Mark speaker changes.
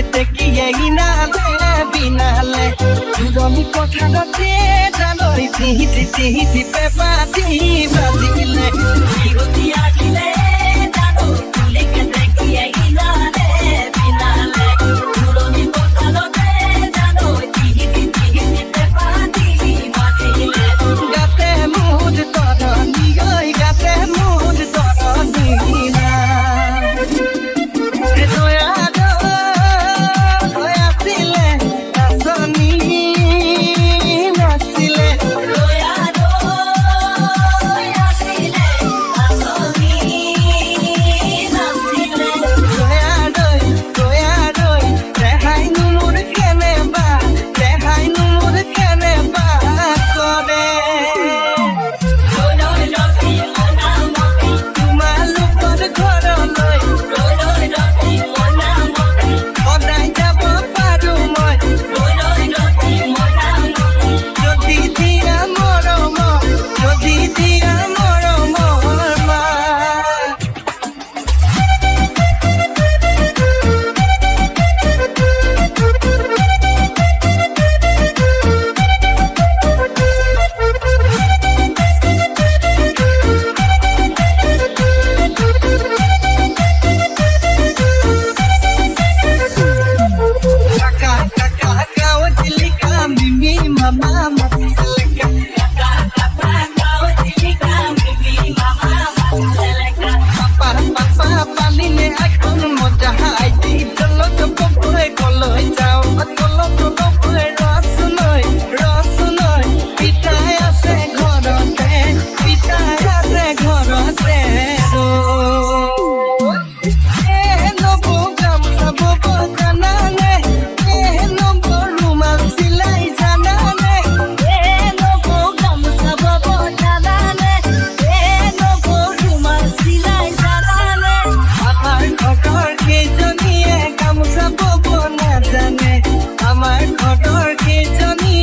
Speaker 1: দিকে তেকিয়েই নালে বিনালে দুজনী পথাৰতে জানৰি চিহি চিহি চিহি পেপা দি বাজিলে mama. বুঝাব না জানে আমার ঘটর কে জানি